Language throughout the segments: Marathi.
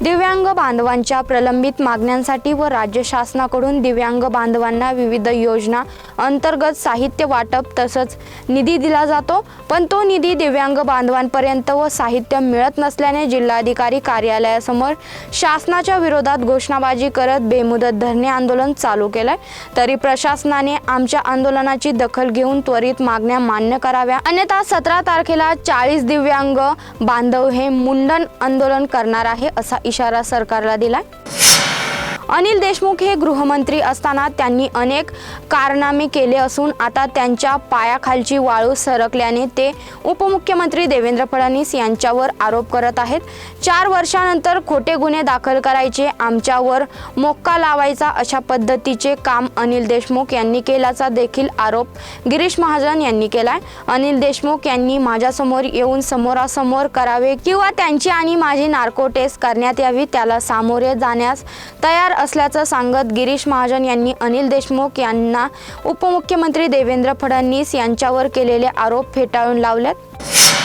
दिव्यांग बांधवांच्या प्रलंबित मागण्यांसाठी व राज्य शासनाकडून दिव्यांग बांधवांना विविध योजना अंतर्गत साहित्य वाटप तसंच निधी दिला जातो पण तो निधी दिव्यांग बांधवांपर्यंत व साहित्य मिळत नसल्याने जिल्हाधिकारी कार्यालयासमोर शासनाच्या विरोधात घोषणाबाजी करत बेमुदत धरणे आंदोलन चालू केलंय. तरी प्रशासनाने आमच्या आंदोलनाची दखल घेऊन त्वरित मागण्या मान्य कराव्या. अन्यथा सतरा तारखेला चाळीस दिव्यांग बांधव हे मुंडन आंदोलन करणार आहे असा इशारा सरकारला दिलाय. अनिल देशमुख हे गृहमंत्री असताना त्यांनी अनेक कारनामे केले असून आता त्यांच्या पायाखालची वाळू सरकल्याने ते उपमुख्यमंत्री देवेंद्र फडणवीस यांच्यावर आरोप करत आहेत. चार वर्षानंतर खोटे गुन्हे दाखल करायचे आमच्यावर मोक्का लावायचा अशा पद्धतीचे काम अनिल देशमुख यांनी केल्याचा देखील आरोप गिरीश महाजन यांनी केलाय. अनिल देशमुख यांनी माझ्यासमोर येऊन समोरासमोर करावे किंवा त्यांची आणि माझी नार्को टेस्ट करण्यात यावी त्याला सामोरे जाण्यास तयार असल्याचं सांगत गिरीश महाजन यांनी अनिल देशमुख यांना उपमुख्यमंत्री देवेंद्र फडणवीस यांच्यावर केलेले आरोप फेटाळून लावल्यात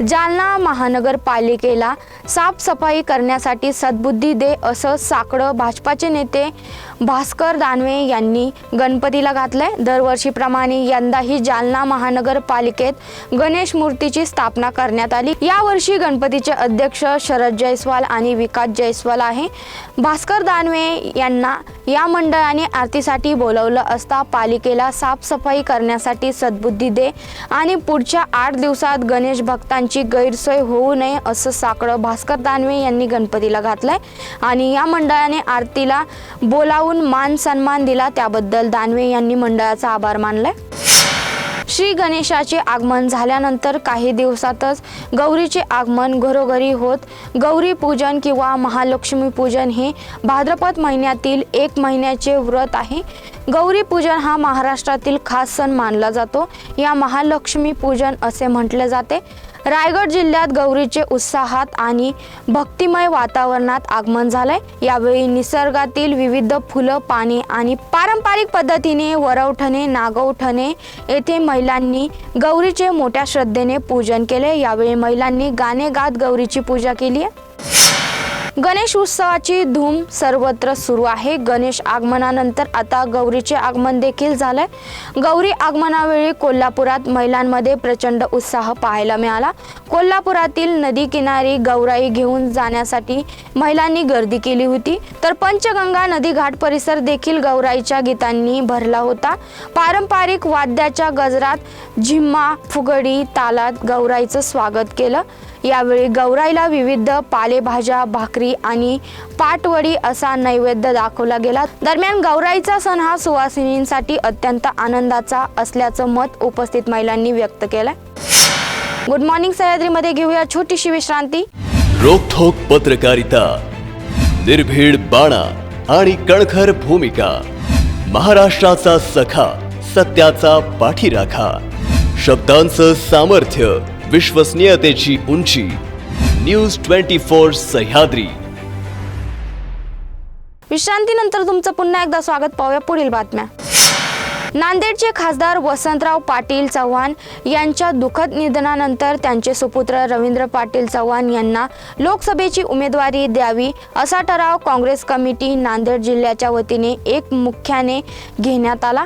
जालना महानगरपालिकेला साफसफाई करण्यासाठी सद्बुद्धी दे असं साकडं भाजपाचे नेते भास्कर दानवे यांनी गणपतीला घातलंय. दरवर्षीप्रमाणे यंदाही जालना महानगरपालिकेत गणेश मूर्तीची स्थापना करण्यात आली. यावर्षी गणपतीचे अध्यक्ष शरद जयस्वाल आणि विकास जयस्वाल आहे. भास्कर दानवे यांना या मंडळाने आरतीसाठी बोलवलं असता पालिकेला साफसफाई करण्यासाठी सद्बुद्धी दे आणि पुढच्या आठ दिवसात गणेश भक्तांची गैरसोय होऊ नये असं साकडं भास्कर दानवे यांनी गणपतीला घातलंय. आणि या मंडळाने आरतीला बोलावून मान सन्मान दिला त्याबद्दल दानवे यांनी मंडळाचा आभार मानलाय. श्री गणेशाचे आगमन झाल्यानंतर काही दिवसातच गौरीचे आगमन घरोघरी होत गौरी पूजन किंवा महालक्ष्मी पूजन हे भाद्रपद महिन्यातील एक महिन्याचे व्रत आहे. गौरी पूजन हा महाराष्ट्रातील खास सण मानला जातो. या महालक्ष्मी पूजन असे म्हटले जाते. रायगड जिल्ह्यात गौरीचे उत्साहात आणि भक्तिमय वातावरणात आगमन झालंय. यावेळी निसर्गातील विविध फुलं पाने आणि पारंपरिक पद्धतीने वरवठणे नागवठणे येथे महिलांनी गौरीचे मोठ्या श्रद्धेने पूजन केले. यावेळी महिलांनी गाणे गात गौरीची पूजा केली आहे. गणेश उत्सवाची धूम सर्वत्र सुरू आहे. गणेश आगमनानंतर आता गौरीचे आगमन देखील झालंय. गौरी आगमनावेळी कोल्हापुरात महिलांमध्ये प्रचंड उत्साह पाहायला मिळाला. कोल्हापुरातील नदी किनारी गौराई घेऊन जाण्यासाठी महिलांनी गर्दी केली होती. तर पंचगंगा नदी घाट परिसर देखील गौराईच्या गीतांनी भरला होता. पारंपरिक वाद्याच्या गजरात झिम्मा फुगडी तालात गौराईचं स्वागत केलं. यावेळी गौराईला विविध पालेभाज्या भाकरी आणि पाटवडी असा नैवेद्य दाखवला गेला. दरम्यान गौराईचा सण हा सुवासिनींसाठी अत्यंत आनंदाचा असल्याचं मत उपस्थित महिलांनी व्यक्त केलंय. गुड मॉर्निंग सह्याद्रीमध्ये घेऊया छोटीशी विश्रांती. रोखोक पत्रकारिता निर्भीड बाणा आणि कणखर भूमिका महाराष्ट्राचा सखा सत्याचा पाठीराखा शब्दांचं सामर्थ्य विश्वसनीयतेची उंची. News twenty four Sahyadri. विश्रांतीनंतर तुमचं पुन्हा एकदा स्वागत. पाहूया पुढील बातम्या. नांदेडचे खासदार वसंतराव पाटील चव्हाण यांच्या दुःखद निधनानंतर त्यांचे सुपुत्र रवींद्र पाटील चव्हाण यांना लोकसभेची उमेदवारी द्यावी असा ठराव काँग्रेस कमिटी नांदेड जिल्ह्याच्या वतीने एक मुख्याने घेण्यात आला.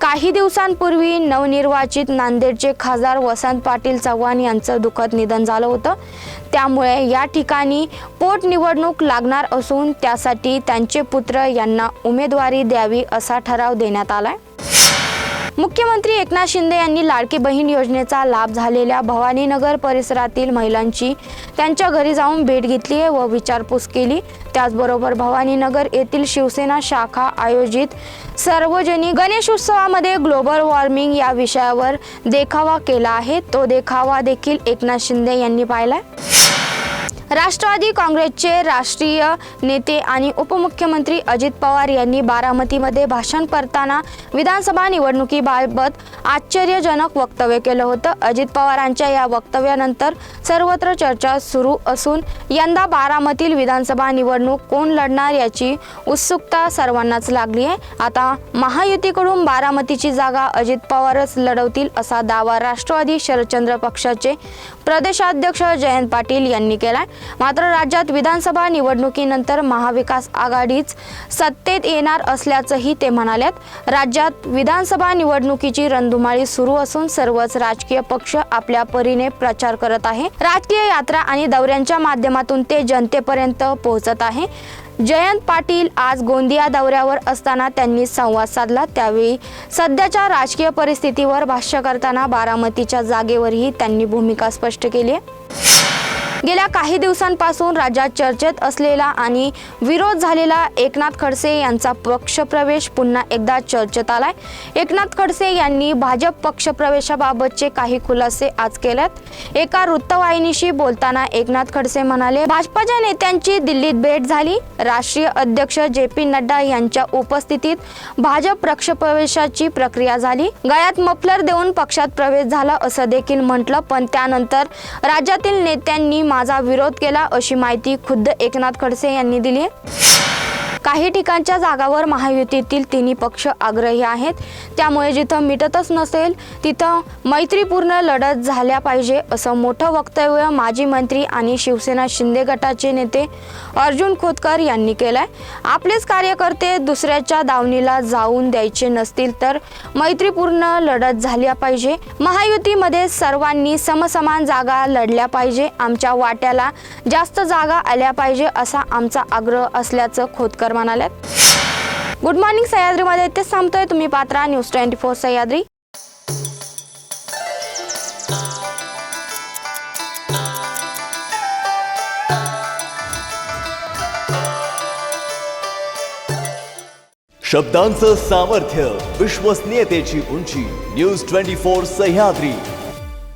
काही दिवसांपूर्वी नवनिर्वाचित नांदेडचे खासदार वसंत पाटील चव्हाण यांचं दुःखद निधन झालं होतं. त्यामुळे या ठिकाणी पोटनिवडणूक लागणार असून त्यासाठी त्यांचे पुत्र यांना उमेदवारी द्यावी असा ठराव देण्यात आला आहे मुख्यमंत्री एकनाथ शिंदे यांनी लाडकी बहीण योजनेचा लाभ झालेल्या भवानीनगर परिसरातील महिलांची त्यांच्या घरी जाऊन भेट घेतली आहे व विचारपूस केली. त्याचबरोबर भवानीनगर येथील शिवसेना शाखा आयोजित सार्वजनिक गणेश उत्सवामध्ये ग्लोबल वॉर्मिंग या विषयावर देखावा केला आहे. तो देखावा देखील एकनाथ शिंदे यांनी पाहिलाय. राष्ट्रवादी काँग्रेसचे राष्ट्रीय नेते आणि उपमुख्यमंत्री अजित पवार यांनी बारामतीमध्ये भाषण करताना विधानसभा निवडणुकीबाबत आश्चर्यजनक वक्तव्य केलं होतं. अजित पवारांच्या या वक्तव्यानंतर सर्वत्र चर्चा सुरू असून यंदा बारामतील विधानसभा निवडणूक कोण लढणार याची उत्सुकता सर्वांनाच लागली आहे. आता महायुतीकडून बारामतीची जागा अजित पवारच लढवतील असा दावा राष्ट्रवादी शरदचंद्र पक्षाचे प्रदेशाध्यक्ष जयंत पाटील यांनी केलाय. मात्र राज्यात विधानसभा निवडणुकीनंतर महाविकास आघाडीच सत्तेत येणार असल्याचंही ते म्हणाल्यात. राज्यात विधानसभा निवडणुकीची रणधुमाळी सुरू असून सर्वच राजकीय पक्ष आपल्या परीने प्रचार करत आहे. राजकीय यात्रा आणि दौऱ्यांच्या माध्यमातून ते जनतेपर्यंत पोहोचत आहे. जयंत पाटील आज गोंदिया दौऱ्यावर असताना त्यांनी संवाद साधला. त्यावेळी सध्याच्या राजकीय परिस्थितीवर भाष्य करताना बारामतीच्या जागेवरही त्यांनी भूमिका स्पष्ट केली आहे. गेल्या काही दिवसांपासून राज्यात चर्चेत असलेला आणि विरोध झालेला एकनाथ खडसे यांचा पक्षप्रवेश पुन्हा एकदा चर्चेत आलाय. एकनाथ खडसे यांनी भाजप पक्षप्रवेशाबाबतचे काही खुलासे आज केलेत. एका वृत्तवाहिनीशी बोलताना एकनाथ खडसे म्हणाले भाजपाच्या नेत्यांची दिल्लीत भेट झाली. राष्ट्रीय अध्यक्ष जे पी नड्डा यांच्या उपस्थितीत भाजप पक्षप्रवेशाची प्रक्रिया झाली. गळ्यात मफलर देऊन पक्षात प्रवेश झाला असं देखील म्हटलं पण त्यानंतर राज्यातील नेत्यांनी माझा विरोध केला अशी माहिती खुद्द एकनाथ खडसे यांनी दिली आहे. काही ठिकाणच्या जागावर महायुतीतील तिन्ही पक्ष आग्रही आहेत. त्यामुळे जिथं मिटतच नसेल तिथं मैत्रीपूर्ण लढत झाल्या पाहिजे असं मोठं वक्तव्य माजी मंत्री आणि शिवसेना शिंदे गटाचे नेते अर्जुन खोतकर यांनी केलंय. आपलेच कार्यकर्ते दुसऱ्याच्या दावणीला जाऊन द्यायचे नसतील तर मैत्रीपूर्ण लढत झाल्या पाहिजे. महायुतीमध्ये सर्वांनी समसमान जागा लढल्या पाहिजे. आमच्या वाट्याला जास्त जागा आल्या पाहिजे असा आमचा आग्रह असल्याचं खोतकर म्हणाल्यात. गुड मॉर्निंग सह्याद्रीमध्ये इथेच सांगतोय तुम्ही पात्रा न्यूज ट्वेंटी फोर सह्याद्री. शब्दांचं सामर्थ्य विश्वसनीयतेची उंची न्यूज ट्वेंटी फोर सह्याद्री.